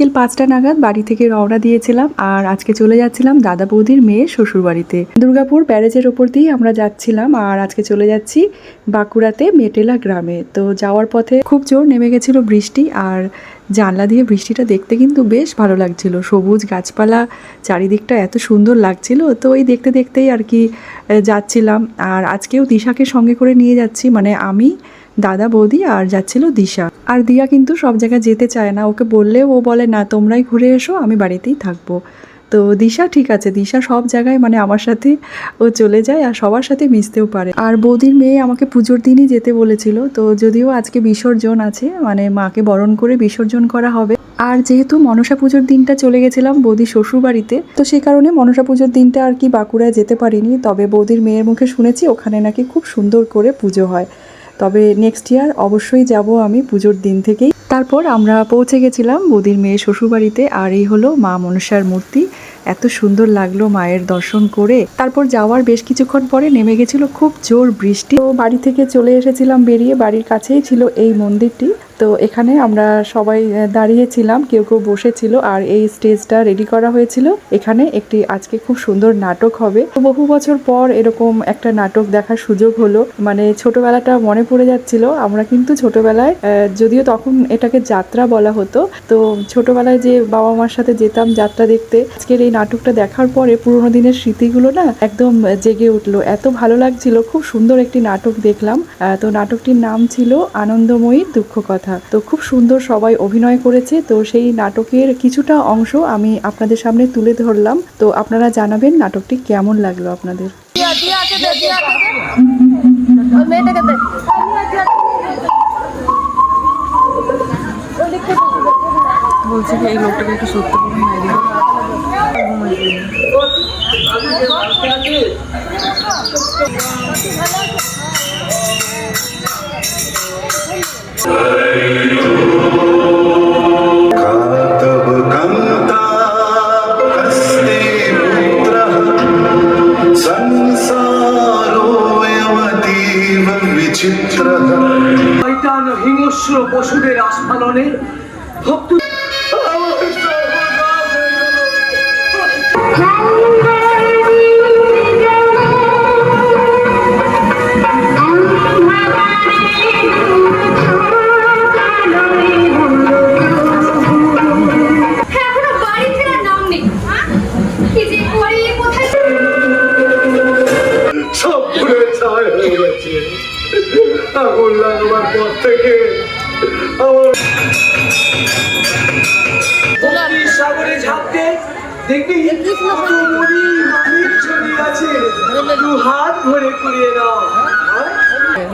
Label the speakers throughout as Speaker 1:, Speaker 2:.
Speaker 1: বিকেল পাঁচটা নাগাদ বাড়ি থেকে রওনা দিয়েছিলাম আর আজকে চলে যাচ্ছিলাম দাদা বৌদির মেয়ের শ্বশুরবাড়িতে। দুর্গাপুর ব্যারেজের ওপর দিয়ে আমরা যাচ্ছিলাম আর আজকে চলে যাচ্ছি বাঁকুড়াতে মেটেলা গ্রামে। তো যাওয়ার পথে খুব জোর নেমে গেছিল বৃষ্টি আর জানলা দিয়ে বৃষ্টিটা দেখতে কিন্তু বেশ ভালো লাগছিল। সবুজ গাছপালা, চারিদিকটা এত সুন্দর লাগছিল। তো ওই দেখতে দেখতেই আর কি যাচ্ছিলাম। আর আজকেও দিশাকে সঙ্গে করে নিয়ে যাচ্ছি। মানে আমি দাদা বৌদি আর যাচ্ছিল দিশা। আর দিয়া কিন্তু সব জায়গায় যেতে চায় না। ওকে বললেও ও বলে, না, তোমরাই ঘুরে এসো, আমি বাড়িতেই থাকব। তো দিশা ঠিক আছে। দিশা সব জায়গায় মানে আমার সাথে ও চলে যায় আর সবার সাথে মিশতেও পারে। আর বৌদির মেয়ে আমাকে পুজোর দিনই যেতে বলেছিল। তো যদিও আজকে বিসর্জন আছে মানে মাকে বরণ করে বিসর্জন করা হবে। আর যেহেতু মনসা পুজোর দিনটা চলে গেছিলাম বৌদি শ্বশুর বাড়িতে তো সে কারণে মনসা পুজোর দিনটা আর কি বাঁকুড়ায় যেতে পারিনি। তবে বৌদির মেয়ের মুখে শুনেছি ওখানে নাকি খুব সুন্দর করে পুজো হয়। তবে নেক্সট ইয়ার অবশ্যই যাব আমি পুজোর দিন থেকেই। তারপর আমরা পৌঁছে গেছিলাম বৌদির মেয়ে শ্বশুরবাড়িতে, আর এই হলো মা মনসার মূর্তি। এত সুন্দর লাগল মায়ের দর্শন করে। তারপর যাওয়ার বেশ কিছুক্ষণ পরে নেমে গেছিল খুব জোর বৃষ্টি। তো বাড়ি থেকে চলে এসেছিলাম বেরিয়ে, বাড়ির কাছেই ছিল এই মন্দিরটি। তো এখানে আমরা সবাই দাঁড়িয়েছিলাম কেউ কেউ বসেছিল আর এই স্টেজটা রেডি করা হয়েছিল। এখানে একটি আজকে খুব সুন্দর নাটক হবে। বহু বছর পর এরকম একটা নাটক দেখার সুযোগ হলো। মানে ছোটবেলাটা মনে পড়ে যাচ্ছিল। আমরা কিন্তু ছোটবেলায় যদিও তখন এটাকে যাত্রা বলা হতো, তো ছোটবেলায় যে বাবা মার সাথে যেতাম যাত্রা দেখতে, আজকের এই নাটকটা দেখার পরে পুরোনো দিনের স্মৃতিগুলো না একদম জেগে উঠল। এত ভালো লাগছিল, খুব সুন্দর একটি নাটক দেখলাম। তো নাটকটির নাম ছিল আনন্দময়ী দুঃখ কথা। তো খুব সুন্দর সবাই অভিনয় করেছে। তো সেই নাটকের কিছুটা অংশ আমি আপনাদের সামনে তুলে ধরলাম। তো আপনারা জানাবেন নাটকটি কেমন লাগল আপনাদের?
Speaker 2: হিংস্র পশুদের আস্ফালনে ভক্ত
Speaker 3: আগুন লাগবার পর থেকে। আমার
Speaker 2: সাগরে ঝাঁপতে দেখবি আছে। দু হাত ভরে কুড়িয়ে নাও?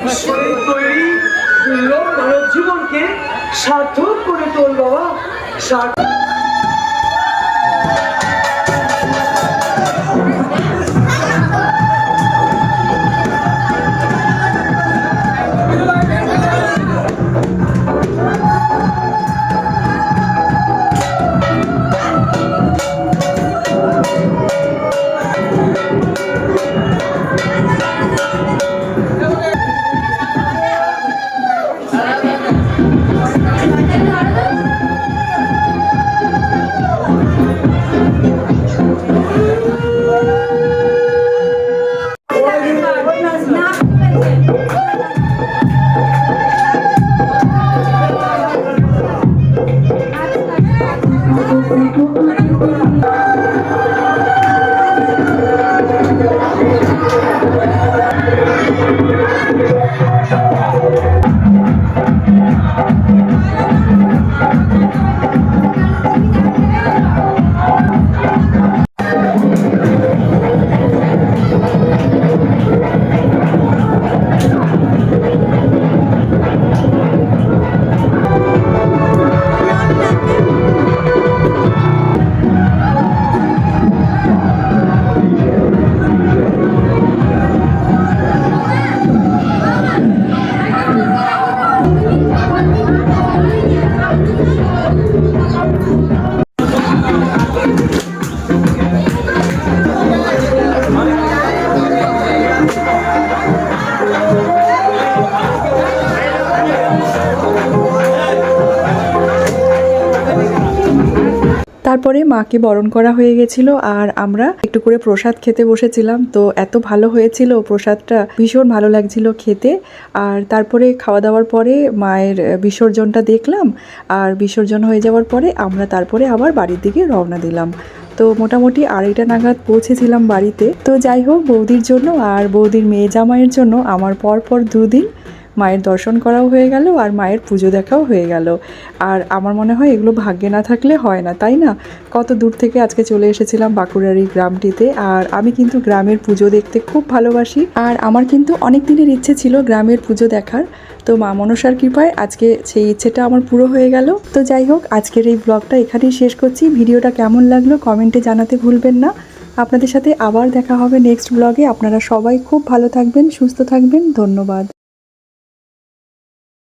Speaker 2: ঈশ্বরের তৈরি জীবনকে সার্থক করে তোল বাবা। সার্থক
Speaker 1: তারপরে মাকে বরণ করা হয়ে গেছিল আর আমরা একটু করে প্রসাদ খেতে বসেছিলাম। তো এত ভালো হয়েছিল প্রসাদটা, ভীষণ ভালো লাগছিল খেতে। আর তারপরে খাওয়া দাওয়ার পরে মায়ের বিসর্জনটা দেখলাম আর বিসর্জন হয়ে যাওয়ার পরে আমরা তারপরে আবার বাড়ির দিকে রওনা দিলাম। তো মোটামুটি আড়াইটা নাগাদ পৌঁছেছিলাম বাড়িতে। তো যাই হোক, বৌদির জন্য আর বৌদির মেয়ে জামাইয়ের জন্য আমার পর পর দুদিন মায়ের দর্শন করাও হয়ে গেল আর মায়ের পুজো দেখাও হয়ে গেল। আর আমার মনে হয় এগুলো ভাগ্যে না থাকলে হয় না, তাই না? কত দূর থেকে আজকে চলে এসেছিলাম বাঁকুড়ার এই গ্রামটিতে আর আমি কিন্তু গ্রামের পুজো দেখতে খুব ভালোবাসি। আর আমার কিন্তু অনেক দিনের ইচ্ছে ছিল গ্রামের পুজো দেখার। তো মা মনসার কৃপায় আজকে সেই ইচ্ছেটা আমার পুরো হয়ে গেল। তো যাই হোক, আজকের এই ব্লগটা এখানেই শেষ করছি। ভিডিওটা কেমন লাগল কমেন্টে জানাতে ভুলবেন না। আপনাদের সাথে আবার দেখা হবে নেক্সট ব্লগে। আপনারা সবাই খুব ভালো থাকবেন, সুস্থ থাকবেন। ধন্যবাদ।